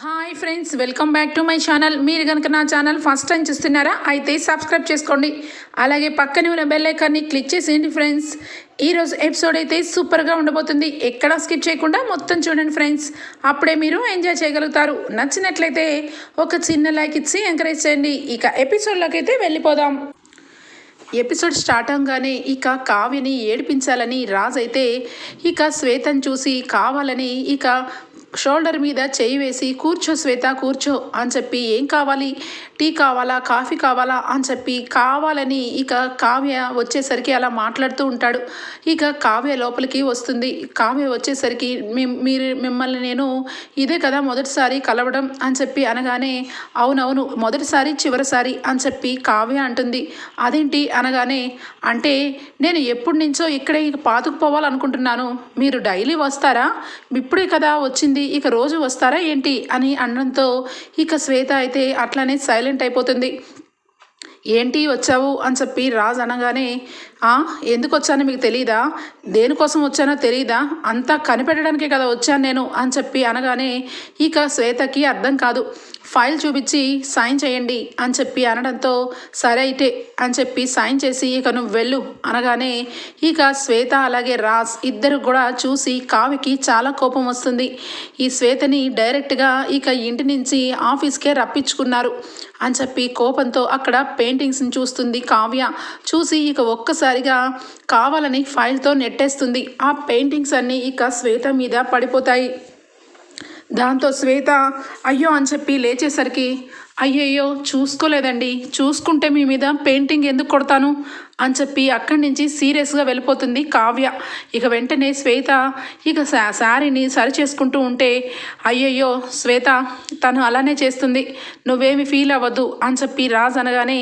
Hi friends welcome back to my channel మీరు కనుక నా ఛానల్ ఫస్ట్ టైం చూస్తున్నారా అయితే సబ్స్క్రైబ్ చేసుకోండి. అలాగే పక్కనే ఉన్న బెల్ ఐకాన్ని క్లిక్ చేసేయండి ఫ్రెండ్స్ ఈరోజు ఎపిసోడ్ అయితే సూపర్గా ఉండబోతుంది. ఎక్కడా స్కిప్ చేయకుండా మొత్తం చూడండి ఫ్రెండ్స్ అప్పుడే మీరు ఎంజాయ్ చేయగలుగుతారు. నచ్చినట్లయితే ఒక చిన్న లైక్ ఇచ్చి ఎంకరేజ్ చేయండి. ఇక ఎపిసోడ్లోకి అయితే వెళ్ళిపోదాం. ఎపిసోడ్ స్టార్ట్ అవగానే ఇక కావ్యని ఏడిపించాలని రాజ్ అయితే ఇక శ్వేతను చూసి కావాలని ఇక షోల్డర్ మీద చేయి వేసి కూర్చో శ్వేత కూర్చో అని చెప్పి ఏం కావాలి? టీ కావాలా కాఫీ కావాలా అని చెప్పి కావాలని ఇక కావ్య వచ్చేసరికి అలా మాట్లాడుతూ ఉంటాడు. ఇక కావ్య లోపలికి వస్తుంది. కావ్య వచ్చేసరికి మీరు మిమ్మల్ని నేను ఇదే కదా మొదటిసారి కలవడం అని చెప్పి అనగానే అవునవును మొదటిసారి చివరిసారి అని చెప్పి కావ్య అంటుంది. అదేంటి? అనగానే అంటే నేను ఎప్పటి నుంచో ఇక్కడే ఇక పాతుకుపోవాలనుకుంటున్నాను మీరు డైలీ వస్తారా? ఇప్పుడే కదా వచ్చింది. ఇక రోజు వస్తారా ఏంటి? అని అనడంతో ఇక శ్వేత అయితే అట్లానే సైలెంట్ అయిపోతుంది. ఏంటి వచ్చావు? అని చెప్పి రాజు అనగానే ఎందుకు వచ్చానో మీకు తెలియదా దేనికోసం వచ్చానో తెలియదా అంతా కనిపెట్టడానికే కదా వచ్చాను నేను అని చెప్పి అనగానే ఇక శ్వేతకి అర్థం కాదు. ఫైల్ చూపించి సైన్ చేయండి అని చెప్పి అనడంతో సరే అయితే అని చెప్పి సైన్ చేసి ఇక నువ్వు వెళ్ళు అనగానే ఇక శ్వేత అలాగే రాజ్ ఇద్దరు కూడా చూసి కావ్యకి చాలా కోపం వస్తుంది. ఈ శ్వేతని డైరెక్ట్గా ఇక ఇంటి నుంచి ఆఫీస్కే రప్పించుకున్నారు అని చెప్పి కోపంతో అక్కడ పెయింటింగ్స్ని చూస్తుంది కావ్య. చూసి ఇక ఒక్కసారి ఒక్కసారిగా కావాలని ఫైల్తో నెట్టేస్తుంది. ఆ పెయింటింగ్స్ అన్నీ ఇక శ్వేత మీద పడిపోతాయి. దాంతో శ్వేత అయ్యో అని చెప్పి లేచేసరికి అయ్యయ్యో చూసుకోలేదండి. చూసుకుంటే మీ మీద పెయింటింగ్ ఎందుకు కొడతాను? అని చెప్పి అక్కడి నుంచి సీరియస్గా వెళ్ళిపోతుంది కావ్య. ఇక వెంటనే శ్వేత ఇక శారీని సరి చేసుకుంటూ ఉంటే అయ్యయ్యో శ్వేత తను అలానే చేస్తుంది. నువ్వేమి ఫీల్ అవ్వద్దు అని చెప్పి రాజ్ అనగానే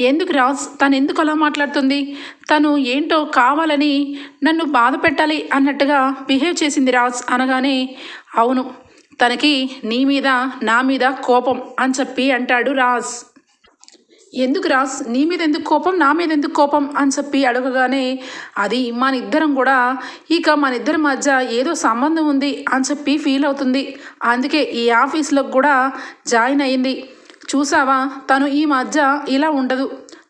ఎందుకు రాజ్? తను ఎందుకు అలా మాట్లాడుతుంది? తను ఏంటో కావాలని నన్ను బాధ పెట్టాలి అన్నట్టుగా బిహేవ్ చేసింది రాజ్ అనగానే అవును తనకి నీ మీద నా మీద కోపం అని చెప్పి అంటాడు రాజ్. ఎందుకు రాజ్? నీ మీద ఎందుకు కోపం? నా మీద ఎందుకు కోపం అని చెప్పి అడగగానే అది మన ఇద్దరం కూడా ఇక మన ఇద్దరి మధ్య ఏదో సంబంధం ఉంది అని చెప్పి ఫీల్ అవుతుంది. అందుకే ఈ ఆఫీస్లో కూడా జాయిన్ అయ్యింది చూసావా? తను ఈ మధ్య ఇలా ఉండదు.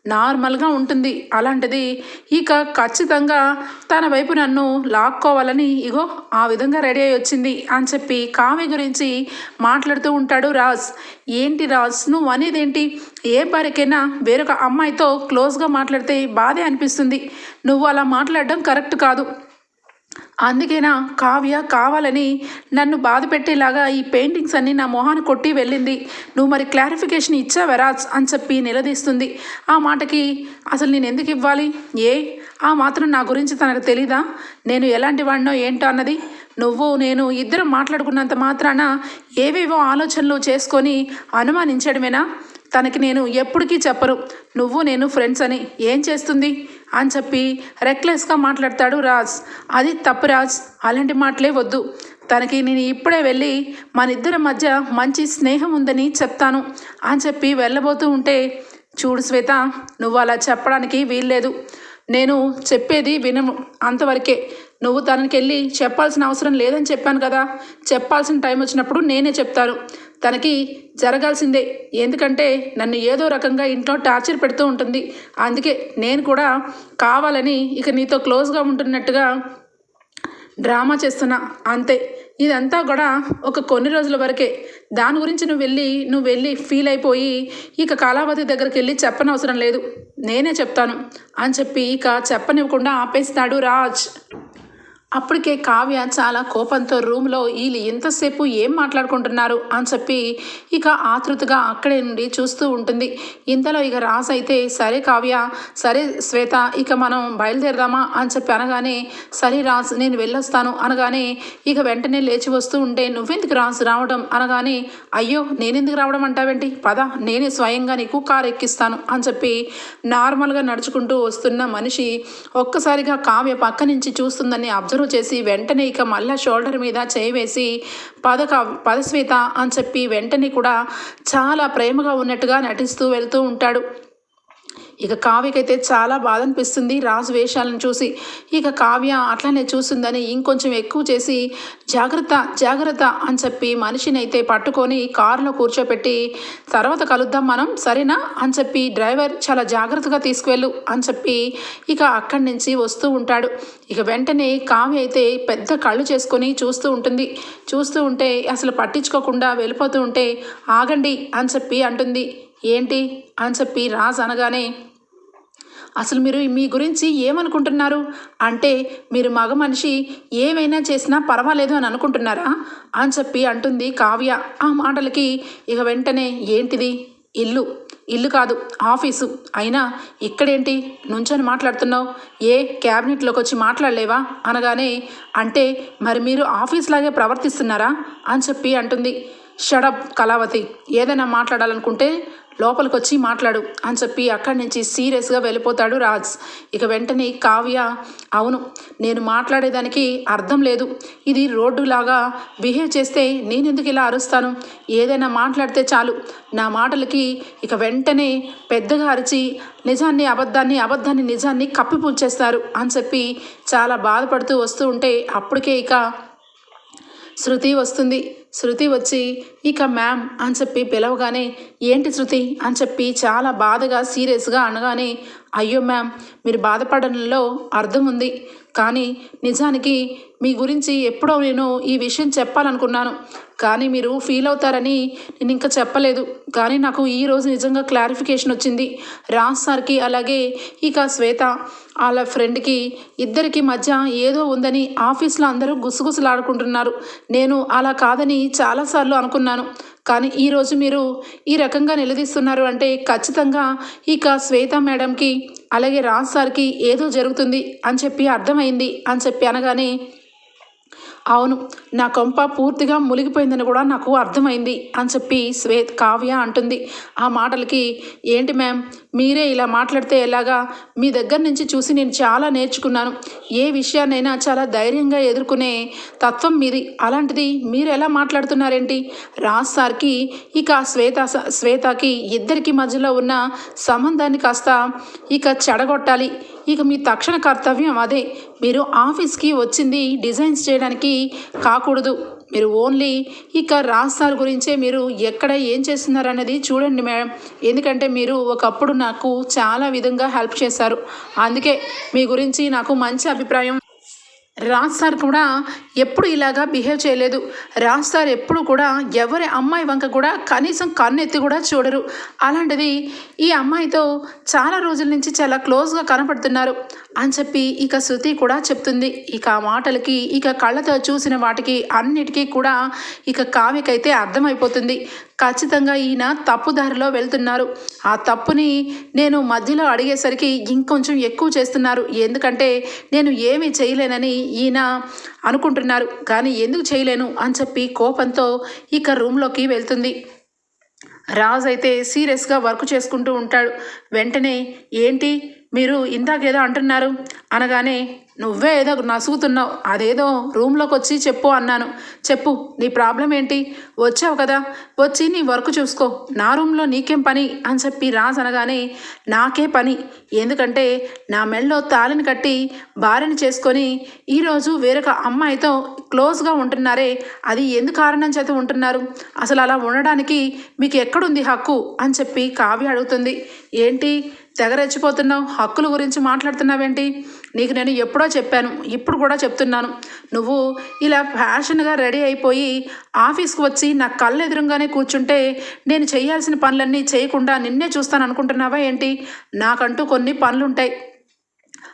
నార్మల్గా ఉంటుంది. అలాంటిది ఇక ఖచ్చితంగా తన వైపు నన్ను లాక్కోవాలని ఇగో ఆ విధంగా రెడీ అయి వచ్చింది అని చెప్పి కావ్య గురించి మాట్లాడుతూ ఉంటాడు రాజ్. ఏంటి రాజ్? నువ్వు అనేదేంటి? ఏ భార్యకైనా వేరొక అమ్మాయితో క్లోజ్గా మాట్లాడితే బాధే అనిపిస్తుంది. నువ్వు అలా మాట్లాడడం కరెక్ట్ కాదు. అందుకేనా కావ్య కావాలని నన్ను బాధ పెట్టేలాగా ఈ పెయింటింగ్స్ అన్నీ నా మొహాన్ని కొట్టి వెళ్ళింది. నువ్వు మరి క్లారిఫికేషన్ ఇచ్చావా రాజ్? అని చెప్పి నిలదీస్తుంది. ఆ మాటకి అసలు నేను ఎందుకు ఇవ్వాలి? ఏ? ఆ మాత్రం నా గురించి తనకు తెలీదా? నేను ఎలాంటి వాడినో ఏంటో అన్నది? నువ్వు నేను ఇద్దరం మాట్లాడుకున్నంత మాత్రాన ఏవేవో ఆలోచనలు చేసుకొని అనుమానించడమేనా? తనకి నేను ఎప్పటికీ చెప్పరు నువ్వు నేను ఫ్రెండ్స్ అని. ఏం చేస్తుంది? అని చెప్పి రెక్లెస్గా మాట్లాడతాడు రాజ్. అది తప్పు రాజ్. అలాంటి మాటలే వద్దు. తనకి నేను ఇప్పుడే వెళ్ళి మన ఇద్దరి మధ్య మంచి స్నేహం ఉందని చెప్తాను అని చెప్పి వెళ్ళబోతూ ఉంటే చూడు శ్వేత నువ్వు అలా చెప్పడానికి వీల్లేదు. నేను చెప్పేది వినము అంతవరకే. నువ్వు తనకి వెళ్ళి చెప్పాల్సిన అవసరం లేదని చెప్పాను కదా. చెప్పాల్సిన టైం వచ్చినప్పుడు నేనే చెప్తాను. తనకి జరగాల్సిందే. ఎందుకంటే నన్ను ఏదో రకంగా ఇంట్లో టార్చర్ పెడుతూ ఉంటుంది. అందుకే నేను కూడా కావాలని ఇక నీతో క్లోజ్గా ఉంటున్నట్టుగా డ్రామా చేస్తున్నా. అంతే. ఇదంతా కూడా ఒక కొన్ని రోజుల వరకే. దాని గురించి నువ్వు వెళ్ళి నువ్వు వెళ్ళి ఫీల్ అయిపోయి ఇక కాలావతి దగ్గరికి వెళ్ళి చెప్పనవసరం లేదు. నేనే చెప్తాను. అని చెప్పి ఇక చెప్పనివ్వకుండా ఆపేస్తాడు రాజ్. అప్పటికే కావ్య చాలా కోపంతో రూమ్లో వీళ్ళు ఎంతసేపు ఏం మాట్లాడుకుంటున్నారు? అని చెప్పి ఇక ఆతృతగా అక్కడే నుండి చూస్తూ ఉంటుంది. ఇంతలో ఇక రాస్ అయితే సరే కావ్య సరే శ్వేత ఇక మనం బయలుదేరదామా? అని చెప్పి అనగానే సరే రాజ్ నేను వెళ్ళొస్తాను. అనగానే ఇక వెంటనే లేచి వస్తూ ఉంటే నువ్వెందుకు రాస్ రావడం? అనగానే అయ్యో నేనెందుకు రావడం అంటావేంటి? పద నేనే స్వయంగా నీకు కారు ఎక్కిస్తాను. అని చెప్పి నార్మల్గా నడుచుకుంటూ వస్తున్న మనిషి ఒక్కసారిగా కావ్య పక్క నుంచి చూస్తుందని అబ్జర్వ్ చేసి వెంటనే ఇక మళ్ళా షోల్డర్ మీద చేయి వేసి పదక పదశ్వేత అని చెప్పి వెంటనే కూడా చాలా ప్రేమగా ఉన్నట్టుగా నటిస్తూ వెళ్తూ ఉంటాడు. ఇక కావ్యకైతే చాలా బాధ అనిపిస్తుంది రాజు వేషాలను చూసి ఇక కావ్య అట్లానే చూస్తుందని ఇంకొంచెం ఎక్కువ చేసి జాగ్రత్త జాగ్రత్త అని చెప్పి మనిషిని అయితే పట్టుకొని కారులో కూర్చోపెట్టి తర్వాత కలుద్దాం మనం సరేనా అని చెప్పి డ్రైవర్ చాలా జాగ్రత్తగా తీసుకువెళ్ళు అని చెప్పి ఇక అక్కడి నుంచి వస్తూ ఉంటాడు. ఇక వెంటనే కావ్య అయితే పెద్ద కళ్ళు చేసుకొని చూస్తూ ఉంటుంది. చూస్తూ ఉంటే అసలు పట్టించుకోకుండా వెళ్ళిపోతూ ఉంటే ఆగండి అని చెప్పి అంటుంది. ఏంటి? అని చెప్పి రాజ్ అనగానే అసలు మీరు మీ గురించి ఏమనుకుంటున్నారు? అంటే మీరు మగ మనిషి ఏమైనా చేసినా పర్వాలేదు అని అనుకుంటున్నారా? అని చెప్పి అంటుంది కావ్య. ఆ మాటలకి ఇక వెంటనే ఏంటిది? ఇల్లు. ఇల్లు కాదు ఆఫీసు. అయినా ఇక్కడేంటి? నుంచొని మాట్లాడుతున్నావు. ఏ క్యాబినెట్లోకి వచ్చి మాట్లాడలేవా? అనగానే అంటే మరి మీరు ఆఫీస్ లాగే ప్రవర్తిస్తున్నారా? అని చెప్పి అంటుంది. షడప్ కళావతి ఏదైనా మాట్లాడాలనుకుంటే లోపలికి వచ్చి మాట్లాడు అని చెప్పి అక్కడి నుంచి సీరియస్గా వెళ్ళిపోతాడు రాజ్. ఇక వెంటనే కావ్య అవును నేను మాట్లాడేదానికి అర్థం లేదు. ఇది రోడ్డులాగా బిహేవ్ చేస్తే నేను ఎందుకు ఇలా అరుస్తాను? ఏదైనా మాట్లాడితే చాలు. నా మాటలకి ఇక వెంటనే పెద్దగా అరిచి నిజాన్ని అబద్ధాన్ని అబద్ధాన్ని నిజాన్ని కప్పిపుచ్చేస్తారు అని చెప్పి చాలా బాధపడుతూ వస్తూ ఉంటే అప్పటికే ఇక శృతి వస్తుంది. శృతి వచ్చి ఇక మ్యామ్ అని చెప్పి పిలవగానే ఏంటి శృతి? అని చెప్పి చాలా బాధగా సీరియస్గా అనగానే అయ్యో మ్యామ్ మీరు బాధపడడంలో అర్థం ఉంది. కానీ నిజానికి మీ గురించి ఎప్పుడో నేను ఈ విషయం చెప్పాలనుకున్నాను. కానీ మీరు ఫీల్ అవుతారని నేను ఇంకా చెప్పలేదు. కానీ నాకు ఈరోజు నిజంగా క్లారిఫికేషన్ వచ్చింది. రాజ్ సార్కి అలాగే ఇక శ్వేత వాళ్ళ ఫ్రెండ్కి ఇద్దరికి మధ్య ఏదో ఉందని ఆఫీస్లో అందరూ గుసగుసలాడుకుంటున్నారు. నేను అలా కాదని చాలాసార్లు అనుకున్నాను. కానీ ఈరోజు మీరు ఈ రకంగా నిలదీస్తున్నారు అంటే ఖచ్చితంగా ఇక శ్వేత మేడంకి అలాగే రాజ్ సార్కి ఏదో జరుగుతుంది అని చెప్పి అర్థమైంది అని చెప్పి అనగానే అవును నా కొంప పూర్తిగా మునిగిపోయిందని కూడా నాకు అర్థమైంది అని చెప్పి శ్వేత్ కావ్య అంటుంది. ఆ మాటలకి ఏంటి మ్యామ్ మీరే ఇలా మాట్లాడితే ఎలాగా? మీ దగ్గర నుంచి చూసి నేను చాలా నేర్చుకున్నాను. ఏ విషయాన్నైనా చాలా ధైర్యంగా ఎదుర్కొనే తత్వం మీది. అలాంటిది మీరు ఎలా మాట్లాడుతున్నారేంటి? రాజ్ సార్కి ఇక శ్వేత శ్వేతకి ఇద్దరికి మధ్యలో ఉన్న సంబంధాన్ని కాస్త ఇక చెడగొట్టాలి. ఇక మీ తక్షణ కర్తవ్యం అదే. మీరు ఆఫీస్కి వచ్చింది డిజైన్స్ చేయడానికి కాకూడదు. మీరు ఓన్లీ ఇక రాజ్ సార్ గురించే మీరు ఎక్కడ ఏం చేస్తున్నారు అనేది చూడండి మేడం. ఎందుకంటే మీరు ఒకప్పుడు నాకు చాలా విధంగా హెల్ప్ చేశారు. అందుకే మీ గురించి నాకు మంచి అభిప్రాయం. రాజ్ సార్ కూడా ఎప్పుడు ఇలాగా బిహేవ్ చేయలేదు. రాజ్ సార్ ఎప్పుడు కూడా ఎవరి అమ్మాయి వంక కూడా కనీసం కన్నెత్తి కూడా చూడరు. అలాంటిది ఈ అమ్మాయితో చాలా రోజుల నుంచి చాలా క్లోజ్గా కనపడుతున్నారు. అని చెప్పి ఇక శృతి కూడా చెప్తుంది. ఇక ఆ మాటలకి ఇక కళ్ళతో చూసిన వాటికి అన్నిటికీ కూడా ఇక కావ్యకైతే అర్థమైపోతుంది. ఖచ్చితంగా ఈయన తప్పుదారిలో వెళ్తున్నారు. ఆ తప్పుని నేను మధ్యలో అడిగేసరికి ఇంకొంచెం ఎక్కువ చేస్తున్నారు. ఎందుకంటే నేను ఏమీ చేయలేనని ఈయన అనుకుంటున్నారు. కానీ ఎందుకు చేయలేను అని చెప్పి కోపంతో ఇక రూమ్లోకి వెళ్తుంది. రాజ్ అయితే సీరియస్గా వర్క్ చేసుకుంటూ ఉంటాడు. వెంటనే ఏంటి? మీరు ఇందాకేదో అంటున్నారు. అనగానే నువ్వే ఏదో నసుగుతున్నావు. అదేదో రూమ్లోకి వచ్చి చెప్పు అన్నాను. చెప్పు నీ ప్రాబ్లం ఏంటి? వచ్చావు కదా. వచ్చి నీ వర్క్ చూసుకో. నా రూమ్లో నీకేం పని? అని చెప్పి రాజ్ అనగానే నాకే పని. ఎందుకంటే నా మెళ్ళలో తాళిని కట్టి భార్యని చేసుకొని ఈరోజు వేరొక అమ్మాయితో క్లోజ్గా ఉంటున్నారే. అది ఎందు కారణం చేత ఉంటున్నారు? అసలు అలా ఉండడానికి మీకు ఎక్కడుంది హక్కు? అని చెప్పి కావ్య అడుగుతుంది. ఏంటి? తెగ రెచ్చిపోతున్నావు హక్కుల గురించి మాట్లాడుతున్నావేంటి? నీకు నేను ఎప్పుడో చెప్పాను ఇప్పుడు కూడా చెప్తున్నాను. నువ్వు ఇలా ఫ్యాషన్గా రెడీ అయిపోయి ఆఫీస్కి వచ్చి నా కళ్ళు ఎదురుగానే కూర్చుంటే నేను చేయాల్సిన పనులన్నీ చేయకుండా నిన్నే చూస్తాను అనుకుంటున్నావా ఏంటి? నాకంటూ కొన్ని పనులుంటాయి.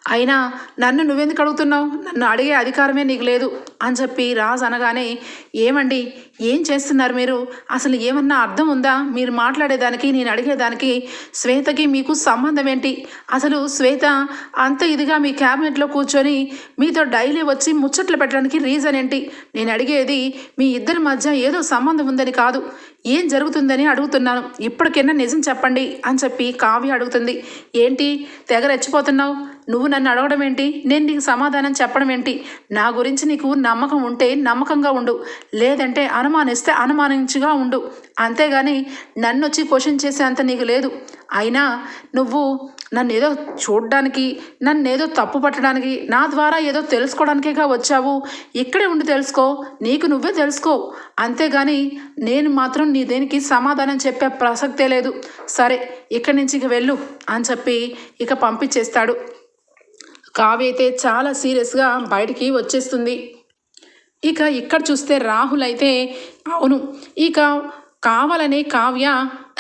అయినా నన్ను నువ్వెందుకు అడుగుతున్నావు? నన్ను అడిగే అధికారమే నీకు లేదు అని చెప్పి రాజ్ అనగానే ఏమండి? ఏం చేస్తున్నారు మీరు? అసలు ఏమన్నా అర్థం ఉందా? మీరు మాట్లాడేదానికి నేను అడిగేదానికి శ్వేతకి మీకు సంబంధం ఏంటి? అసలు శ్వేత అంత ఇదిగా మీ క్యాబినెట్లో కూర్చొని మీతో డైలీ వచ్చి ముచ్చట్లు పెట్టడానికి రీజన్ ఏంటి? నేను అడిగేది మీ ఇద్దరి మధ్య ఏదో సంబంధం ఉందని కాదు. ఏం జరుగుతుందని అడుగుతున్నాను. ఇప్పటికైనా నిజం చెప్పండి అని చెప్పి కావ్య అడుగుతుంది. ఏంటి? తెగ రెచ్చిపోతున్నావు? నువ్వు నన్ను అడగడం ఏంటి? నేను నీకు సమాధానం చెప్పడం ఏంటి? నా గురించి నీకు నమ్మకం ఉంటే నమ్మకంగా ఉండు. లేదంటే అనుమానిస్తే అనుమానించుగా ఉండు. అంతేగాని నన్ను వచ్చి క్వశ్చన్ చేసేంత నీకు లేదు. అయినా నువ్వు నన్ను ఏదో చూడడానికి నన్ను ఏదో తప్పు పట్టడానికి నా ద్వారా ఏదో తెలుసుకోవడానికేగా వచ్చావు? ఇక్కడే ఉండి తెలుసుకో నీకు నువ్వే తెలుసుకో. అంతేగాని నేను మాత్రం నీ దేనికి సమాధానం చెప్పే ప్రసక్తే లేదు. సరే ఇక్కడి నుంచి ఇక వెళ్ళు అని చెప్పి ఇక పంపించేస్తాడు. కావ్య అయితే చాలా సీరియస్గా బయటికి వచ్చేస్తుంది. ఇక ఇక్కడ చూస్తే రాహుల్ అయితే అవును ఇక కావాలనే కావ్య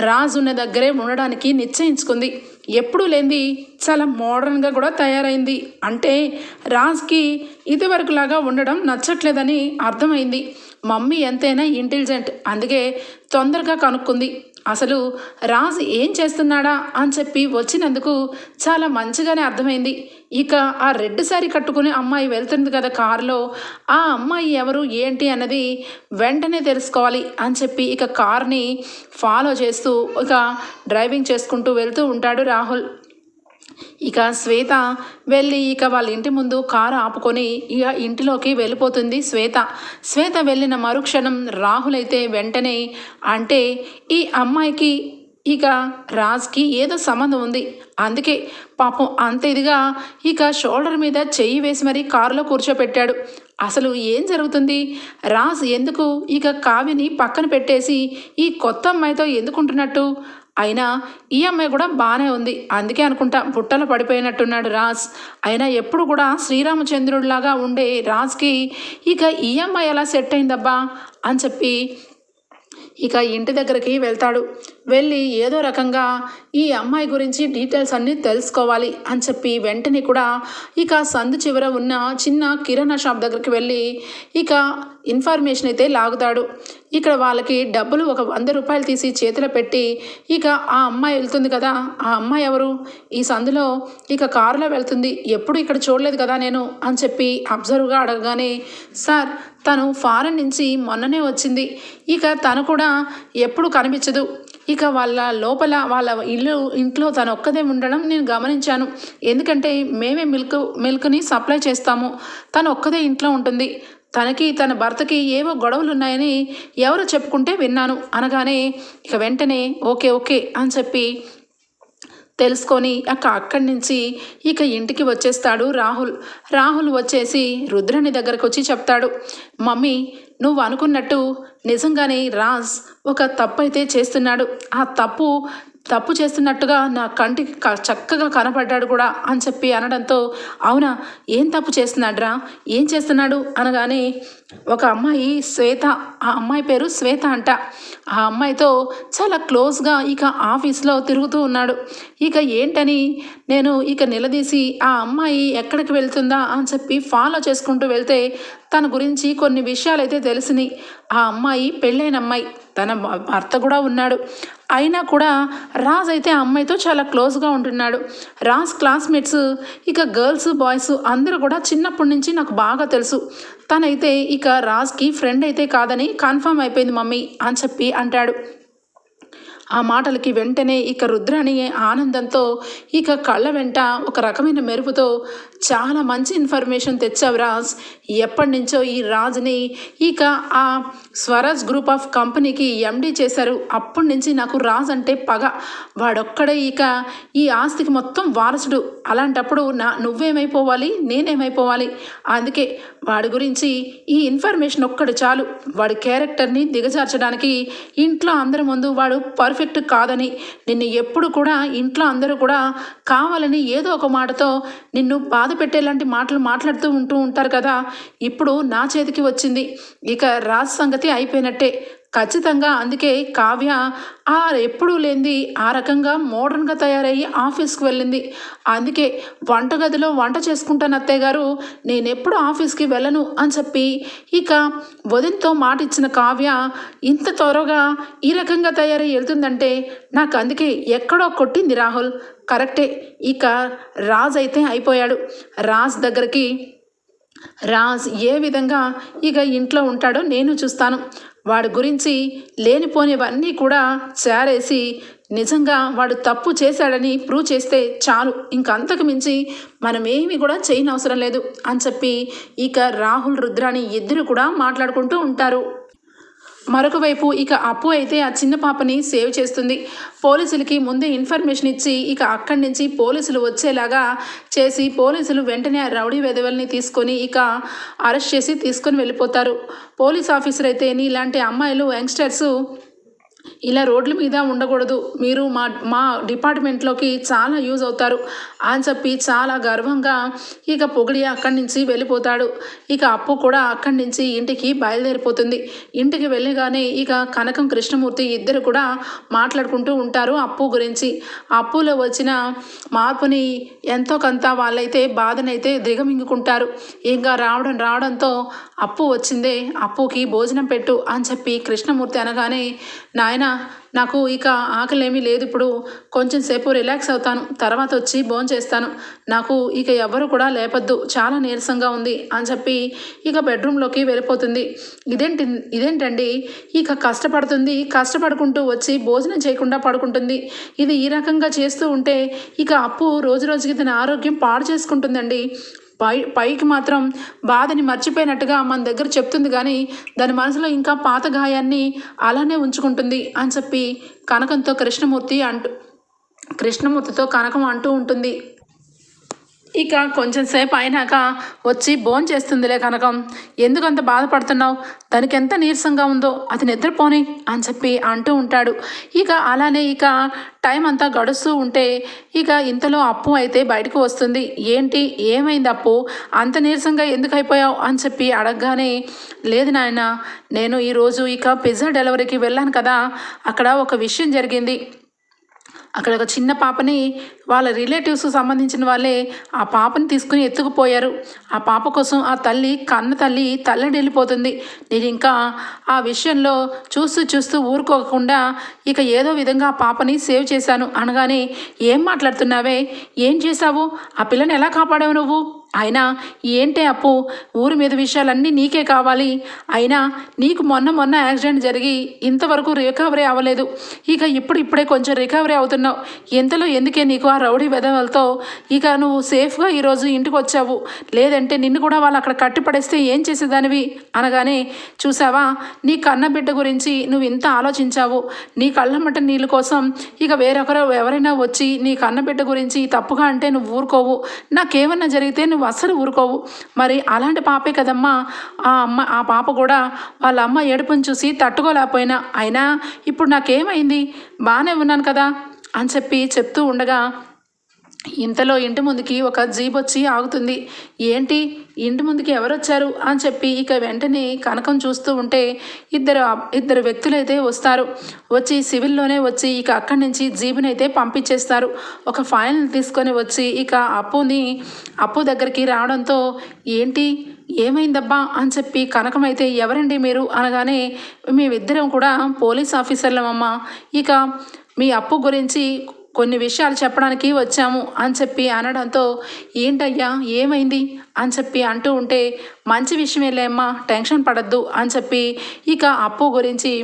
రాజు ఉన్న దగ్గరే ఉండడానికి నిశ్చయించుకుంది. ఎప్పుడూ లేనిది చాలా మోడర్న్గా కూడా తయారైంది. అంటే రాజ్కి ఇదివరకులాగా ఉండడం నచ్చట్లేదని అర్థమైంది. మమ్మీ ఎంతైనా ఇంటెలిజెంట్. అందుకే తొందరగా కనుక్కుంది. అసలు రాజు ఏం చేస్తున్నాడా అని చెప్పి వచ్చినందుకు చాలా మంచిగానే అర్థమైంది. ఇక ఆ రెడ్ శారీ కట్టుకుని అమ్మాయి వెళ్తుంది కదా కారులో. ఆ అమ్మాయి ఎవరు ఏంటి అన్నది వెంటనే తెలుసుకోవాలి అని చెప్పి ఇక కార్ని ఫాలో చేస్తూ ఇక డ్రైవింగ్ చేసుకుంటూ వెళ్తూ ఉంటాడు రాహుల్. ఇక శ్వేత వెళ్ళి ఇక వాళ్ళ ఇంటి ముందు కారు ఆపుకొని ఇక ఇంటిలోకి వెళ్ళిపోతుంది శ్వేత. శ్వేత వెళ్ళిన మరుక్షణం రాహుల్ అయితే వెంటనే అంటే ఈ అమ్మాయికి ఇక రాజ్కి ఏదో సంబంధం ఉంది. అందుకే పాపం అంత ఇదిగా ఇక షోల్డర్ మీద చెయ్యి వేసి మరీ కారులో కూర్చోపెట్టాడు. అసలు ఏం జరుగుతుంది? రాజ్ ఎందుకు ఇక కావిని పక్కన పెట్టేసి ఈ కొత్త అమ్మాయితో ఎందుకుంటున్నట్టు? అయినా ఈ అమ్మాయి కూడా బాగానే ఉంది. అందుకే అనుకుంటా బుట్టలు పడిపోయినట్టున్నాడు రాజ్. అయినా ఎప్పుడు కూడా శ్రీరామచంద్రుడిలాగా ఉండే రాజ్కి ఇక ఈ అమ్మాయి ఎలా సెట్ అయిందబ్బా అని చెప్పి ఇక ఇంటి దగ్గరికి వెళ్తాడు. వెళ్ళి ఏదో రకంగా ఈ అమ్మాయి గురించి డీటెయిల్స్ అన్నీ తెలుసుకోవాలి అని చెప్పి వెంటనే కూడా ఇక సందు చివర ఉన్న చిన్న కిరాణా షాప్ దగ్గరికి వెళ్ళి ఇక ఇన్ఫర్మేషన్ అయితే లాగుతాడు. ఇక్కడ వాళ్ళకి డబ్బులు ఒక వంద రూపాయలు తీసి చేతిలో పెట్టి ఇక ఆ అమ్మాయి వెళ్తుంది కదా. ఆ అమ్మాయి ఎవరు? ఈ సందులో ఇక కారులో వెళ్తుంది. ఎప్పుడు ఇక్కడ చూడలేదు కదా నేను అని చెప్పి అబ్జర్వ్గా అడగగానే సార్ తను ఫారెన్ నుంచి మొన్ననే వచ్చింది. ఇక తను కూడా ఎప్పుడు కనిపించదు. ఇక వాళ్ళ లోపల వాళ్ళ ఇల్లు ఇంట్లో తను ఒక్కదే ఉండడం నేను గమనించాను. ఎందుకంటే మేమే మిల్క్ మిల్క్ని సప్లై చేస్తాము. తను ఒక్కదే ఇంట్లో ఉంటుంది. తనకి తన భర్తకి ఏవో గొడవలు ఉన్నాయని ఎవరు చెప్పుకుంటే విన్నాను. అనగానే ఇక వెంటనే ఓకే ఓకే అని చెప్పి తెలుసుకొని అక్క అక్కడి నుంచి ఇక ఇంటికి వచ్చేస్తాడు రాహుల్. రాహుల్ వచ్చేసి రుద్రని దగ్గరకు వచ్చి చెప్తాడు మమ్మీ నువ్వు అనుకున్నట్టు నిజంగానే రాజ్ ఒక తప్పు అయితే చేస్తున్నాడు. ఆ తప్పు తప్పు చేస్తున్నట్టుగా నా కంటికి క- చక్కగా కనపడ్డాడు కూడా అని చెప్పి అనడంతో అవునా ఏం తప్పు చేస్తున్నాడురా? ఏం చేస్తున్నాడు? అనగానే ఒక అమ్మాయి శ్వేత ఆ అమ్మాయి పేరు శ్వేత అంట. ఆ అమ్మాయితో చాలా క్లోజ్గా ఇక ఆఫీస్లో తిరుగుతూ ఉన్నాడు. ఇక ఏంటని నేను ఇక నిలదీసి ఆ అమ్మాయి ఎక్కడికి వెళ్తుందా అని చెప్పి ఫాలో చేసుకుంటూ వెళ్తే తన గురించి కొన్ని విషయాలు అయితే తెలిసినాయి. ఆ అమ్మాయి పెళ్ళైన అమ్మాయి తన భర్త కూడా ఉన్నాడు. అయినా కూడా రాజ్ అయితే ఆ అమ్మాయితో చాలా క్లోజ్గా ఉంటున్నాడు. రాజ్ క్లాస్మేట్స్ ఇక గర్ల్స్ బాయ్స్ అందరూ కూడా చిన్నప్పటి నుంచి నాకు బాగా తెలుసు. తనైతే ఇక రాజ్కి ఫ్రెండ్ అయితే కాదని కన్ఫర్మ్ అయిపోయింది మమ్మీ అని చెప్పి అంటాడు. ఆ మాటలకి వెంటనే ఇక రుద్రాణి ఆనందంతో ఇక కళ్ళ వెంట ఒక రకమైన మెరుపుతో చాలా మంచి ఇన్ఫర్మేషన్ తెచ్చావు రాజ్. ఎప్పటి నుంచో ఈ రాజుని ఇక ఆ స్వరాజ్ గ్రూప్ ఆఫ్ కంపెనీకి ఎండీ చేశారు. అప్పటి నుంచి నాకు రాజ్ అంటే పగ. వాడొక్కడే ఇక ఈ ఆస్తికి మొత్తం వారసుడు. అలాంటప్పుడు నా నువ్వేమైపోవాలి? నేనేమైపోవాలి? అందుకే వాడి గురించి ఈ ఇన్ఫర్మేషన్ ఒక్కడు చాలు. వాడి క్యారెక్టర్ని దిగజార్చడానికి ఇంట్లో అందరి ముందు వాడు పర్ఫెక్ట్ కాదని నిన్ను ఎప్పుడు కూడా ఇంట్లో అందరూ కూడా కావాలని ఏదో ఒక మాటతో నిన్ను బాధ పెట్టేలాంటి మాటలు మాట్లాడుతూ ఉంటూ ఉంటారు కదా. ఇప్పుడు నా చేతికి వచ్చింది. ఇక రాజ్ సంగతి అయిపోయినట్టే. ఖచ్చితంగా అందుకే కావ్య ఆ ఎప్పుడూ లేనిది ఆ రకంగా మోడర్న్గా తయారయ్యి ఆఫీస్కి వెళ్ళింది. అందుకే వంటగదిలో వంట చేసుకుంటాను అత్తయ్య గారు. నేను ఎప్పుడు ఆఫీస్కి వెళ్ళను అని చెప్పి ఇక వదినతో మాట ఇచ్చిన కావ్య ఇంత త్వరగా ఈ రకంగా తయారై వెళ్తుందంటే నాకు అందుకే ఎక్కడో కొట్టింది రాహుల్. కరెక్టే. ఇక రాజ్ అయితే అయిపోయాడు. రాజ్ దగ్గరికి రాజ్ ఏ విధంగా ఇక ఇంట్లో ఉంటాడో నేను చూస్తాను. వాడి గురించి లేనిపోనివన్నీ కూడా చేరేసి నిజంగా వాడు తప్పు చేశాడని ప్రూవ్ చేస్తే చాలు. ఇంకంతకు మించి మనం ఏమి కూడా చేయనవసరం లేదు అని చెప్పి ఇక రాహుల్ రుద్రాని ఇద్దరు కూడా మాట్లాడుకుంటూ ఉంటారు. మరొక వైపు ఇక అప్పు అయితే ఆ చిన్న పాపని సేవ్ చేస్తుంది. పోలీసులకి ముందే ఇన్ఫర్మేషన్ ఇచ్చి ఇక అక్కడి నుంచి పోలీసులు వచ్చేలాగా చేసి పోలీసులు వెంటనే ఆ రౌడీ వెధవల్ని తీసుకొని ఇక అరెస్ట్ చేసి తీసుకొని వెళ్ళిపోతారు. పోలీస్ ఆఫీసర్ అయితే నీలాంటి అమ్మాయిలు యంగ్స్టర్స్ ఇలా రోడ్ల మీద ఉండకూడదు. మీరు మా మా డిపార్ట్మెంట్లోకి చాలా యూజ్ అవుతారు అని చెప్పి చాలా గర్వంగా ఇక పొగిడి అక్కడి నుంచి వెళ్ళిపోతాడు. ఇక అప్పు కూడా అక్కడి నుంచి ఇంటికి బయలుదేరిపోతుంది. ఇంటికి వెళ్ళగానే ఇక కనకం కృష్ణమూర్తి ఇద్దరు కూడా మాట్లాడుకుంటూ ఉంటారు అప్పు గురించి. అప్పులో వచ్చిన మార్పుని ఎంతో కొంత వాళ్ళైతే బాధనైతే దిగమింగుకుంటారు. ఇంకా రావడం రావడంతో అప్పు వచ్చిందే అప్పుకి భోజనం పెట్టు అని చెప్పి కృష్ణమూర్తి అనగానే ఆయన నాకు ఇక ఆకలేమీ లేదు ఇప్పుడు కొంచెం సేపు రిలాక్స్ అవుతాను తర్వాత వచ్చి భోన్ చేస్తాను. నాకు ఇక ఎవరు కూడా లేపద్దు చాలా నీరసంగా ఉంది అని చెప్పి ఇక బెడ్రూమ్లోకి వెళ్ళిపోతుంది. ఇదేంటి ఇదేంటండి? ఇక కష్టపడుతుంది కష్టపడుకుంటూ వచ్చి భోజనం చేయకుండా పడుకుంటుంది. ఇది ఈ రకంగా చేస్తూ ఉంటే ఇక అప్పు రోజు రోజుకి తన ఆరోగ్యం పాడు చేసుకుంటుందండి. పై పైకి మాత్రం బాధని మర్చిపోయినట్టుగా మన దగ్గర చెప్తుంది కానీ దాని మనసులో ఇంకా పాత గాయాన్ని అలానే ఉంచుకుంటుంది అని చెప్పి కనకంతో కృష్ణమూర్తి అంటూ కృష్ణమూర్తితో కనకం అంటూ ఉంటుంది. ఇక కొంచెం సేపు అయినాక వచ్చి బోన్ చేస్తుందిలే కనకం. ఎందుకంత బాధపడుతున్నావు? దానికి ఎంత నీరసంగా ఉందో అది నిద్రపోని అని చెప్పి అంటూ ఉంటాడు. ఇక అలానే ఇక టైం అంతా గడుస్తూ ఉంటే ఇక ఇంతలో అప్పు అయితే బయటకు వస్తుంది. ఏంటి? ఏమైంది అప్పు? అంత నీరసంగా ఎందుకు అయిపోయావు? అని చెప్పి అడగగానే లేదు నాయన నేను ఈరోజు ఇక పిజ్జా డెలివరీకి వెళ్ళాను కదా. అక్కడ ఒక విషయం జరిగింది. అక్కడ ఒక చిన్న పాపని వాళ్ళ రిలేటివ్స్ సంబంధించిన వాళ్ళే ఆ పాపని తీసుకుని ఎత్తుకుపోయారు. ఆ పాప కోసం ఆ తల్లి కన్న తల్లి తల్లడి వెళ్ళిపోతుంది నేను ఇంకా ఆ విషయంలో చూస్తూ చూస్తూ ఊరుకోకుండా ఇక ఏదో విధంగా ఆ పాపని సేవ్ చేశాను. అనగానే ఏం మాట్లాడుతున్నావే? ఏం చేశావు? ఆ పిల్లని ఎలా కాపాడావు నువ్వు? అయినా ఏంటి అప్పు? ఊరి మీద విషయాలన్నీ నీకే కావాలి. అయినా నీకు మొన్న మొన్న యాక్సిడెంట్ జరిగి ఇంతవరకు రికవరీ అవ్వలేదు. ఇక ఇప్పుడు ఇప్పుడే కొంచెం రికవరీ అవుతున్నావు. ఎంతలో ఎందుకే నీకు ఆ రౌడీ వెధవలతో ఇక నువ్వు సేఫ్గా ఈరోజు ఇంటికి వచ్చావు? లేదంటే నిన్ను కూడా వాళ్ళు అక్కడ కట్టిపడేస్తే ఏం చేసేదానివి? అనగానే చూసావా నీ కన్న బిడ్డ గురించి నువ్వు ఇంత ఆలోచించావు. నీ కళ్ళమట్ట నీళ్ళ కోసం ఇక వేరొకరు ఎవరైనా వచ్చి నీ కన్న బిడ్డ గురించి తప్పుగా అంటే నువ్వు ఊరుకోవు. నాకేమన్నా జరిగితే నువ్వు అస్సలు ఊరుకోవు. మరి అలాంటి పాపే కదమ్మా. ఆ అమ్మ ఆ పాప కూడా వాళ్ళ అమ్మ ఏడుపుని చూసి తట్టుకోలేకపోయినా. అయినా ఇప్పుడు నాకేమైంది? బాగానే ఉన్నాను కదా అని చెప్పి చెప్తూ ఉండగా ఇంతలో ఇంటి ముందుకి ఒక జీప్ వచ్చి ఆగుతుంది. ఏంటి? ఇంటి ముందుకి ఎవరు వచ్చారు అని చెప్పి ఇక వెంటనే కనకం చూస్తూ ఉంటే ఇద్దరు ఇద్దరు వ్యక్తులైతే వస్తారు. వచ్చి సివిల్లోనే వచ్చి ఇక అక్కడి నుంచి జీబునైతే పంపించేస్తారు. ఒక ఫైల్ తీసుకొని వచ్చి ఇక అప్పుని అప్పు దగ్గరికి రావడంతో ఏంటి? ఏమైందబ్బా? అని చెప్పి కనకమైతే ఎవరండి మీరు? అనగానే మేమిద్దరం కూడా పోలీస్ ఆఫీసర్లమమ్మా. ఇక మీ అప్పు గురించి కొన్ని విషయాలు చెప్పడానికి వచ్చాము అని చెప్పి అనడంతో ఏంటయ్యా ఏమైంది? అని చెప్పి అంటూ ఉంటే మంచి విషయమేలేమ్మా టెన్షన్ పడద్దు అని చెప్పి ఇక అప్పు గురించి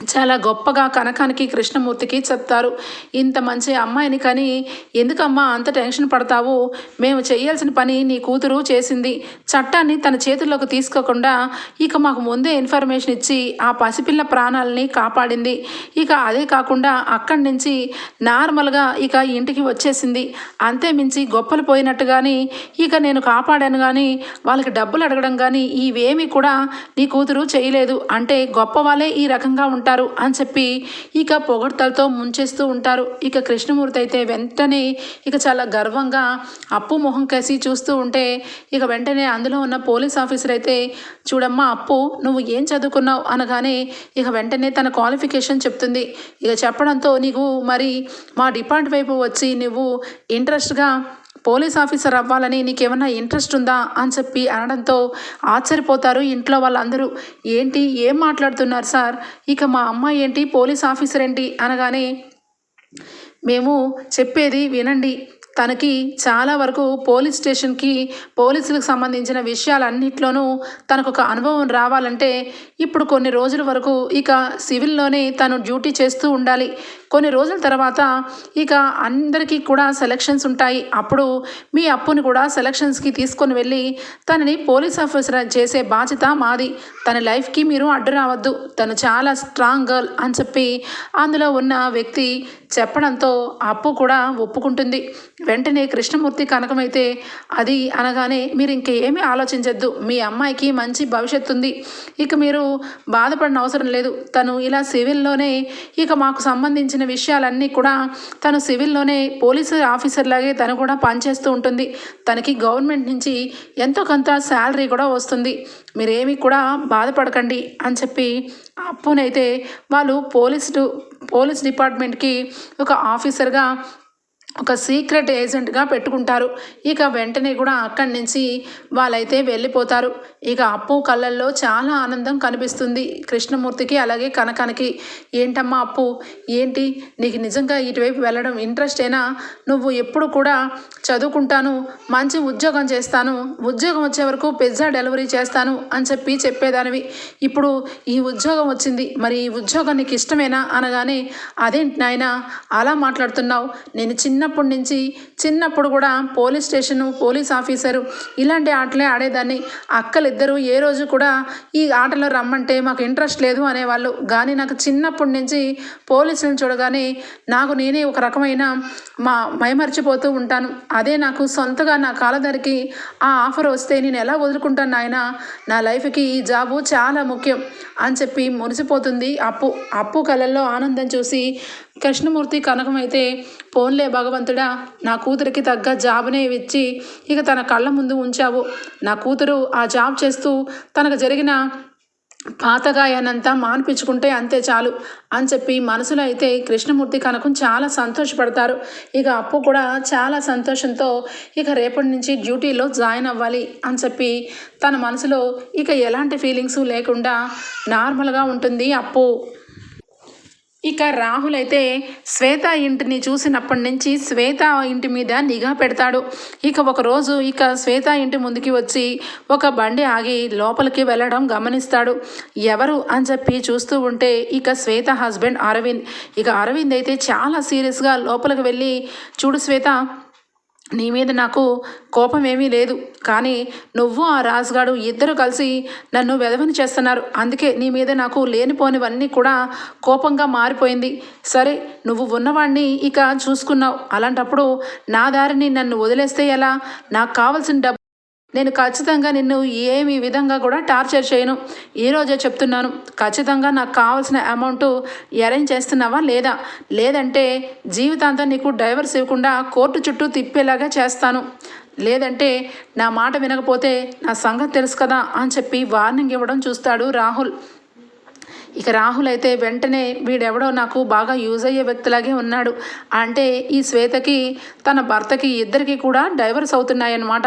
చాలా గొప్పగా కనకానికి కృష్ణమూర్తికి చెప్తారు. ఇంత మంచి అమ్మాయిని కానీ ఎందుకమ్మా అంత టెన్షన్ పడతావు? మేము చేయాల్సిన పని నీ కూతురు చేసింది. చట్టాన్ని తన చేతుల్లోకి తీసుకోకుండా ఇక మాకు ముందే ఇన్ఫర్మేషన్ ఇచ్చి ఆ పసిపిల్ల ప్రాణాలని కాపాడింది. ఇక అదే కాకుండా అక్కడి నుంచి నార్మల్గా ఇక ఇంటికి వచ్చేసింది. అంతే మించి గొప్పలు పోయినట్టు కానీ ఇక నేను కాపాడాను కానీ వాళ్ళకి డబ్బులు అడగడం కానీ ఇవేమీ కూడా నీ కూతురు చేయలేదు. అంటే గొప్ప వాళ్ళే ఈ రకంగా ఉంటారు. అని చెప్పి ఇక పొగడ్తలతో ముంచేస్తూ ఉంటారు. ఇక కృష్ణమూర్తి అయితే వెంటనే ఇక చాలా గర్వంగా అప్పు మొహం కసి చూస్తూ ఉంటే ఇక వెంటనే అందులో ఉన్న పోలీస్ ఆఫీసర్ అయితే చూడమ్మా అప్పు నువ్వు ఏం చదువుకున్నావు? అనగానే ఇక వెంటనే తన క్వాలిఫికేషన్ చెప్తుంది. ఇక చెప్పడంతో నీకు మరి మా డిపార్ట్ వైపు వచ్చి నువ్వు ఇంట్రెస్ట్గా పోలీస్ ఆఫీసర్ అవ్వాలని నీకేమన్నా ఇంట్రెస్ట్ ఉందా అని చెప్పి అనడంతో ఆశ్చర్యపోతారు ఇంట్లో వాళ్ళందరూ. ఏంటి? ఏం మాట్లాడుతున్నారు సార్? ఇక మా అమ్మాయి ఏంటి? పోలీస్ ఆఫీసర్ ఏంటి? అనగానే మేము చెప్పేది వినండి. తనకి చాలా వరకు పోలీస్ స్టేషన్కి పోలీసులకు సంబంధించిన విషయాలన్నిట్లోనూ తనకు ఒక అనుభవం రావాలంటే ఇప్పుడు కొన్ని రోజుల వరకు ఇక సివిల్లోనే తను డ్యూటీ చేస్తూ ఉండాలి. కొన్ని రోజుల తర్వాత ఇక అందరికీ కూడా సెలక్షన్స్ ఉంటాయి. అప్పుడు మీ అప్పుని కూడా సెలక్షన్స్కి తీసుకొని వెళ్ళి తనని పోలీస్ ఆఫీసర్ చేసే బాధ్యత మాది. తన లైఫ్కి మీరు అడ్డు రావద్దు. తను చాలా స్ట్రాంగ్ గర్ల్ అని చెప్పి అందులో ఉన్న వ్యక్తి చెప్పడంతో అప్పు కూడా ఒప్పుకుంటుంది. వెంటనే కృష్ణమూర్తి కనకమైతే అది అనగానే మీరు ఇంకేమీ ఆలోచించద్దు. మీ అమ్మాయికి మంచి భవిష్యత్తు ఉంది. ఇక మీరు బాధపడిన అవసరం లేదు. తను ఇలా సివిల్లోనే ఇక మాకు సంబంధించిన విషయాలన్నీ కూడా తను సివిల్లోనే పోలీసు ఆఫీసర్ లాగే తను కూడా పనిచేస్తూ ఉంటుంది. తనకి గవర్నమెంట్ నుంచి ఎంతో కొంత శాలరీ కూడా వస్తుంది. మీరేమీ కూడా బాధపడకండి అని చెప్పి అప్పునైతే వాళ్ళు పోలీసు పోలీస్ డిపార్ట్మెంట్కి ఒక ఆఫీసర్గా ఒక సీక్రెట్ ఏజెంట్గా పెట్టుకుంటారు. ఇక వెంటనే కూడా అక్కడి నుంచి వాళ్ళైతే వెళ్ళిపోతారు. ఇక అప్పు కళ్ళల్లో చాలా ఆనందం కనిపిస్తుంది కృష్ణమూర్తికి అలాగే కనకానికి. ఏంటమ్మా అప్పు? ఏంటి? నీకు నిజంగా ఇటువైపు వెళ్ళడం ఇంట్రెస్టేనా నువ్వు ఎప్పుడు కూడా చదువుకుంటాను మంచి ఉద్యోగం చేస్తాను ఉద్యోగం వచ్చే వరకు పిజ్జా డెలివరీ చేస్తాను అని చెప్పి చెప్పేదానివి. ఇప్పుడు ఈ ఉద్యోగం వచ్చింది. మరి ఈ ఉద్యోగం నీకు ఇష్టమేనా? అనగానే అదేంటి నాయన? అలా మాట్లాడుతున్నావు. నేను చిన్న చిన్నప్పటి నుంచి చిన్నప్పుడు కూడా పోలీస్ స్టేషను పోలీస్ ఆఫీసరు ఇలాంటి ఆటలే ఆడేదాన్ని. అక్కలిద్దరూ ఏ రోజు కూడా ఈ ఆటలో రమ్మంటే మాకు ఇంట్రెస్ట్ లేదు అనేవాళ్ళు. కానీ నాకు చిన్నప్పటి నుంచి పోలీసులను చూడగానే నాకు నేనే ఒక రకమైన మా మైమర్చిపోతూ ఉంటాను. అదే నాకు సొంతగా నా కాలధరికి ఆ ఆఫర్ వస్తే నేను ఎలా వదులుకుంటాను నాయన? నా లైఫ్కి ఈ జాబు చాలా ముఖ్యం అని చెప్పి మురిసిపోతుంది అప్పు. అప్పు కళల్లో ఆనందం చూసి కృష్ణమూర్తి కనకమైతే పోన్లే భగవంతుడా నా కూతురికి తగ్గ జాబ్నే ఇచ్చి ఇక తన కళ్ళ ముందు ఉంచావు. నా కూతురు ఆ జాబ్ చేస్తూ తనకు జరిగిన పాతగాయనంతా మాన్పించుకుంటే అంతే చాలు అని చెప్పి మనసులో అయితే కృష్ణమూర్తి కనకం చాలా సంతోషపడతారు. ఇక అప్పు కూడా చాలా సంతోషంతో ఇక రేపటి నుంచి డ్యూటీలో జాయిన్ అవ్వాలి అని చెప్పి తన మనసులో ఇక ఎలాంటి ఫీలింగ్స్ లేకుండా నార్మల్గా ఉంటుంది అప్పు. ఇక రాహుల్ అయితే శ్వేత ఇంటిని చూసినప్పటి నుంచి శ్వేత ఇంటి మీద నిఘా పెడతాడు. ఇక ఒకరోజు ఇక శ్వేత ఇంటి ముందుకి వచ్చి ఒక బండి ఆగి లోపలికి వెళ్ళడం గమనిస్తాడు. ఎవరు అని చెప్పి చూస్తూ ఉంటే ఇక శ్వేత హస్బెండ్ అరవింద్. ఇక అరవింద్ అయితే చాలా సీరియస్గా లోపలికి వెళ్ళి చూడు శ్వేత నీ మీద నాకు కోపం ఏమీ లేదు. కానీ నువ్వు ఆ రాజుగాడు ఇద్దరు కలిసి నన్ను వెధవని చేస్తున్నారు. అందుకే నీ మీద నాకు లేనిపోనివన్నీ కూడా కోపంగా మారిపోయింది. సరే నువ్వు ఉన్నవాడిని ఇక చూసుకున్నావు. అలాంటప్పుడు నా దారిని నన్ను వదిలేస్తే ఎలా? నాకు కావాల్సిన డబ్బు నేను ఖచ్చితంగా నిన్ను ఏమి విధంగా కూడా టార్చర్ చేయను. ఈరోజే చెప్తున్నాను ఖచ్చితంగా నాకు కావాల్సిన అమౌంట్ అరేంజ్ చేస్తున్నావా లేదా? లేదంటే జీవితాంతం నీకు డైవర్స్ ఇవ్వకుండా కోర్టు చుట్టూ తిప్పేలాగా చేస్తాను. లేదంటే నా మాట వినకపోతే నా సంగతి తెలుసు కదా అని చెప్పి వార్నింగ్ ఇవ్వడం చూస్తాడు రాహుల్. ఇక రాహుల్ అయితే వెంటనే వీడెవడో నాకు బాగా యూజ్ అయ్యే వ్యక్తిలాగే ఉన్నాడు. అంటే ఈ శ్వేతకి తన భర్తకి ఇద్దరికి కూడా డైవర్స్ అవుతున్నాయన్నమాట.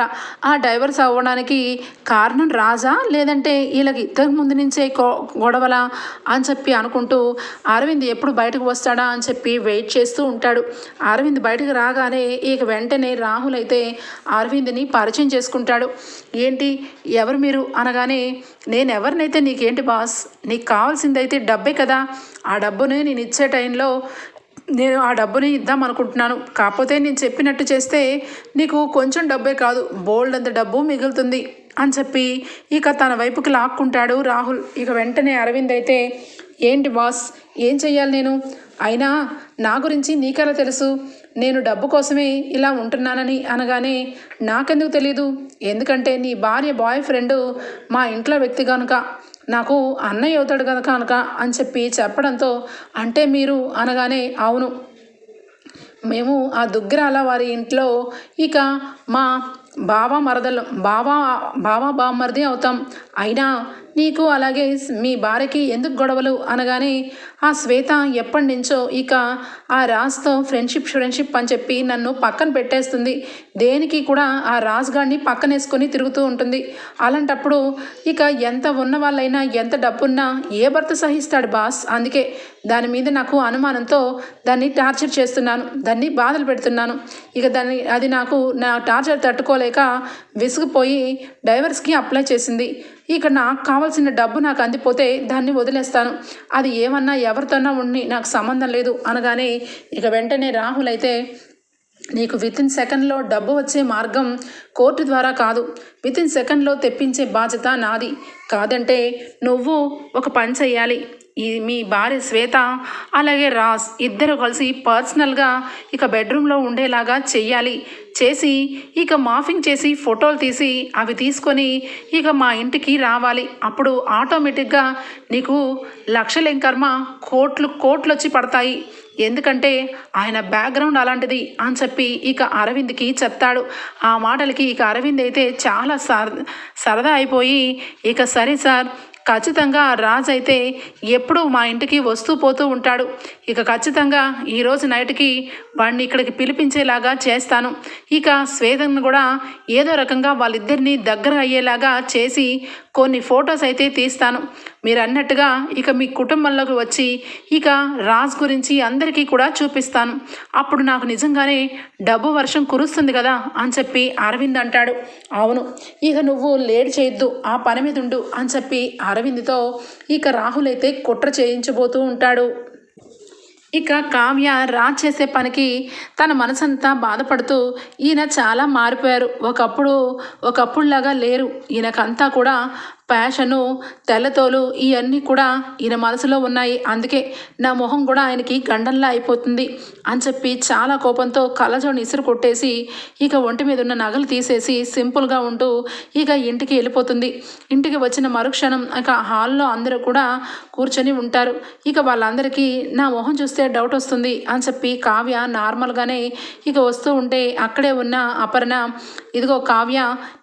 ఆ డైవర్స్ అవ్వడానికి కారణం రాజా? లేదంటే వీళ్ళకి ఇద్దరి ముందు నుంచే గొడవల? అని చెప్పి అనుకుంటూ అరవింద్ ఎప్పుడు బయటకు వస్తాడా అని చెప్పి వెయిట్ చేస్తూ ఉంటాడు. అరవింద్ బయటకు రాగానే ఇక వెంటనే రాహుల్ అయితే అరవింద్ని పరిచయం చేసుకుంటాడు. ఏంటి? ఎవరు మీరు? అనగానే నేను ఎవరినైతే నీకేంటి బాస్? నీకు కావాల్సిందైతే డబ్బే కదా. ఆ డబ్బుని నేను ఇచ్చే టైంలో నేను ఆ డబ్బుని ఇద్దాం అనుకుంటున్నాను. కాకపోతే నేను చెప్పినట్టు చేస్తే నీకు కొంచెం డబ్బే కాదు. బోల్డ్ అంత డబ్బు మిగులుతుంది అని చెప్పి ఇక తన వైపుకి లాక్కుంటాడు రాహుల్. ఇక వెంటనే అరవింద్ అయితే ఏంటి బాస్? ఏం చెయ్యాలి నేను? అయినా నా గురించి నీకెలా తెలుసు? నేను డబ్బు కోసమే ఇలా ఉంటున్నానని అనగానే నాకెందుకు తెలీదు? ఎందుకంటే నీ భార్య బాయ్ ఫ్రెండ్ మా ఇంట్లో వ్యక్తి కనుక నాకు అన్నయ్య అవుతాడు కనుక కనుక అని చెప్పి చెప్పడంతో అంటే మీరు అనగానే అవును. మేము ఆ దుగ్గిరాల వారి ఇంట్లో ఇక మా బావ మరదలు బావా బావా బామ్మరిది అవుతాం. అయినా నీకు అలాగే మీ భార్యకి ఎందుకు గొడవలు? అనగానే ఆ శ్వేత ఎప్పటి నుంచో ఇక ఆ రాజ్తో ఫ్రెండ్షిప్ ఫ్రెండ్షిప్ అని చెప్పి నన్ను పక్కన పెట్టేస్తుంది. దేనికి కూడా ఆ రాజుగాడిని పక్కనేసుకొని తిరుగుతూ ఉంటుంది. అలాంటప్పుడు ఇక ఎంత ఉన్న వాళ్ళైనా ఎంత డబ్బున్నా ఏ భర్త సహిస్తాడు బాస్? అందుకే దాని మీద నాకు అనుమానంతో దాన్ని టార్చర్ చేస్తున్నాను. దాన్ని బాధలు పెడుతున్నాను. ఇక దాన్ని అది నాకు నా టార్చర్ తట్టుకోలేక విసిగిపోయి డైవర్స్కి అప్లై చేసింది. ఇక నాకు కావాల్సిన డబ్బు నాకు అందిపోతే దాన్ని వదిలేస్తాను. అది ఏమన్నా ఎవరితోన్నా ఉండి నాకు సంబంధం లేదు అనగానే ఇక వెంటనే రాహుల్ అయితే నీకు విత్ ఇన్ సెకండ్లో డబ్బు వచ్చే మార్గం కోర్టు ద్వారా కాదు. విత్ ఇన్ సెకండ్లో తెప్పించే బాధ్యత నాది. కాదంటే నువ్వు ఒక పని చెయ్యాలి మీ భార్య శ్వేత అలాగే రాజ్ ఇద్దరు కలిసి పర్సనల్గా ఇక బెడ్రూమ్లో ఉండేలాగా చెయ్యాలి. చేసి ఇక మాఫింగ్ చేసి ఫోటోలు తీసి అవి తీసుకొని ఇక మా ఇంటికి రావాలి. అప్పుడు ఆటోమేటిక్గా నీకు లక్షలేం కర్మ? కోట్లు కోట్లు వచ్చి పడతాయి. ఎందుకంటే ఆయన బ్యాక్గ్రౌండ్ అలాంటిది అని చెప్పి ఇక అరవింద్కి చెప్తాడు. ఆ మాటలకి ఇక అరవింద్ అయితే చాలా సర సరదా అయిపోయి ఇక సరే సార్ ఖచ్చితంగా రాజ్ అయితే ఎప్పుడూ మా ఇంటికి వస్తూ పోతూ ఉంటాడు. ఇక ఖచ్చితంగా ఈరోజు నైట్కి వాడిని ఇక్కడికి పిలిపించేలాగా చేస్తాను. ఇక శ్వేతను కూడా ఏదో రకంగా వాళ్ళిద్దరినీ దగ్గర అయ్యేలాగా చేసి కొన్ని ఫొటోస్ అయితే తీస్తాను. మీరు అన్నట్టుగా ఇక మీ కుటుంబంలోకి వచ్చి ఇక రాజ్ గురించి అందరికీ కూడా చూపిస్తాను. అప్పుడు నాకు నిజంగానే డబ్బు వర్షం కురుస్తుంది కదా అని చెప్పి అరవింద్ అంటాడు. అవును ఇక నువ్వు లేట్ చేయొద్దు ఆ పని మీద ఉండు అని చెప్పి అరవింద్తో ఇక రాహుల్ అయితే కుట్ర చేయించబోతూ ఉంటాడు. ఇక కావ్య రాజ్ చేసే పనికి తన మనసంతా బాధపడుతూ ఈయన చాలా మారిపోయారు. ఒకప్పుడు ఒకప్పుడులాగా లేరు. ఈయనకంతా కూడా ప్యాషను తెల్లతోలు ఇవన్నీ కూడా ఈయన మనసులో ఉన్నాయి. అందుకే నా మొహం కూడా ఆయనకి గండంలా అయిపోతుంది అని చెప్పి చాలా కోపంతో కళ్ళజోని ఇసురు కొట్టేసి ఇక ఒంటి మీద ఉన్న నగలు తీసేసి సింపుల్గా ఉంటూ ఇక ఇంటికి వెళ్ళిపోతుంది. ఇంటికి వచ్చిన మరుక్షణం ఇక హాల్లో అందరూ కూడా కూర్చొని ఉంటారు. ఇక వాళ్ళందరికీ నా మొహం చూస్తే డౌట్ వస్తుంది అని చెప్పి కావ్య నార్మల్గానే ఇక వస్తూ ఉంటే అక్కడే ఉన్న అపర్ణ ఇదిగో కావ్య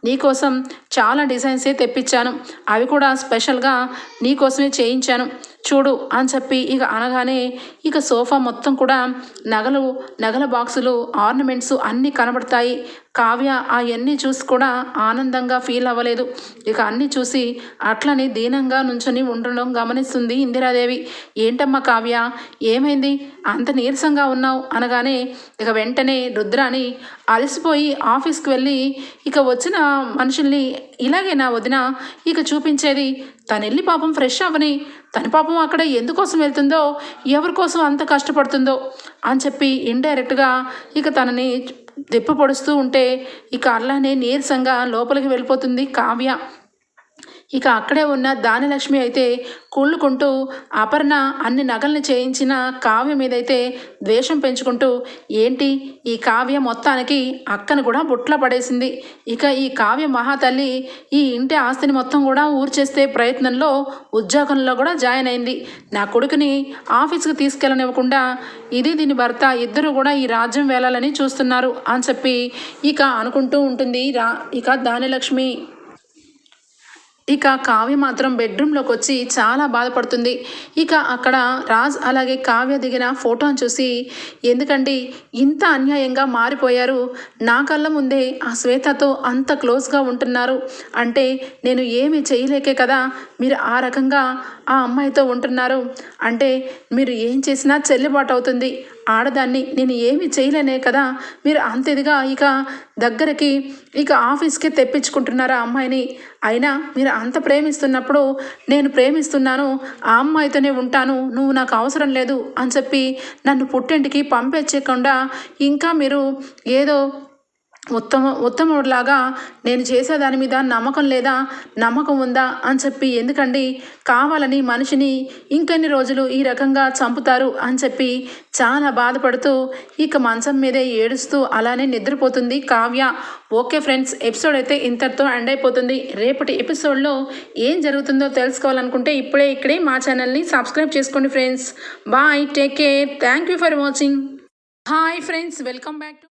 నీకోసం చాలా డిజైన్సే తెప్పించాను. అవి కూడా స్పెషల్గా నీకోసమే చేయించాను. చూడు అని చెప్పి ఇక అనగానే ఇక సోఫా మొత్తం కూడా నగలు నగల బాక్సులు ఆర్నమెంట్స్ అన్నీ కనబడతాయి. కావ్య అవన్నీ చూసి కూడా ఆనందంగా ఫీల్ అవ్వలేదు. ఇక అన్నీ చూసి అట్లని దీనంగా నుంచొని ఉండడం గమనిస్తుంది ఇందిరాదేవి. ఏంటమ్మా కావ్య ఏమైంది? అంత నీరసంగా ఉన్నావు? అనగానే ఇక వెంటనే రుద్రాని అలసిపోయి ఆఫీస్కి వెళ్ళి ఇక వచ్చిన మనుషుల్ని ఇలాగే నా వదిన ఇక చూపించేది తను వెళ్ళి పాపం ఫ్రెష్ అవ్వని తన పాపం అక్కడ ఎందుకోసం వెళ్తుందో ఎవరి కోసం అంత కష్టపడుతుందో అని చెప్పి ఇండైరెక్ట్గా ఇక తనని దెప్ప పొడుస్తూ ఉంటే ఇక అలానే నీరసంగా లోపలికి వెళ్ళిపోతుంది కావ్య. ఇక అక్కడే ఉన్న దానిలక్ష్మి అయితే కుళ్ళుకుంటూ అపర్ణ అన్ని నగల్ని చేయించిన కావ్య మీదైతే ద్వేషం పెంచుకుంటూ ఏంటి? ఈ కావ్య మొత్తానికి అక్కను కూడా బుట్ల పడేసింది. ఇక ఈ కావ్య మహాతల్లి ఈ ఇంటి ఆస్తిని మొత్తం కూడా ఊర్చేస్తే ప్రయత్నంలో ఉద్యోగంలో కూడా జాయిన్ అయింది. నా కొడుకుని ఆఫీస్కి తీసుకెళ్ళనివ్వకుండా ఇది దీని భర్త ఇద్దరు కూడా ఈ రాజ్యం వేలాలని చూస్తున్నారు అని చెప్పి ఇక అనుకుంటూ ఉంటుంది రా ఇక దానిలక్ష్మి. ఇక కావ్య మాత్రం బెడ్రూమ్లోకి వచ్చి చాలా బాధపడుతుంది. ఇక అక్కడ రాజ్ అలాగే కావ్య దిగిన ఫోటోని చూసి ఎందుకండి ఇంత అన్యాయంగా మారిపోయారు? నా కళ్ళ ముందే ఆ శ్వేతతో అంత క్లోజ్గా ఉంటున్నారు. అంటే నేను ఏమి చేయలేకే కదా? మీరు ఆ రకంగా ఆ అమ్మాయితో ఉంటున్నారు. అంటే మీరు ఏం చేసినా చెల్లుబాటు అవుతుంది. ఆడదాన్ని నేను ఏమి చేయలేనే కదా? మీరు అంతదిగా ఇక దగ్గరికి ఇక ఆఫీస్కి తెప్పించుకుంటున్నారా అమ్మాయిని? అయినా మీరు అంత ప్రేమిస్తున్నప్పుడు నేను ప్రేమిస్తున్నాను ఆ అమ్మాయితోనే ఉంటాను నువ్వు నాకు అవసరం లేదు అని చెప్పి నన్ను పుట్టింటికి పంపించకుండా ఇంకా మీరు ఏదో ఉత్తమ ఉత్తముడిలాగా నేను చేసే దాని మీద నమ్మకం లేదా నమ్మకం ఉందా అని చెప్పి ఎందుకండి? కావాలని మనిషిని ఇంకెన్ని రోజులు ఈ రకంగా చంపుతారు అని చెప్పి చాలా బాధపడుతూ ఇక మంచం మీదే ఏడుస్తూ అలానే నిద్రపోతుంది కావ్య. ఓకే ఫ్రెండ్స్ ఎపిసోడ్ అయితే ఇంతటితో ఎండ్ అయిపోతుంది. రేపటి ఎపిసోడ్లో ఏం జరుగుతుందో తెలుసుకోవాలనుకుంటే ఇప్పుడే ఇక్కడే మా ఛానల్ని సబ్స్క్రైబ్ చేసుకోండి friends. Bye take care thank you for watching. Hi friends welcome back to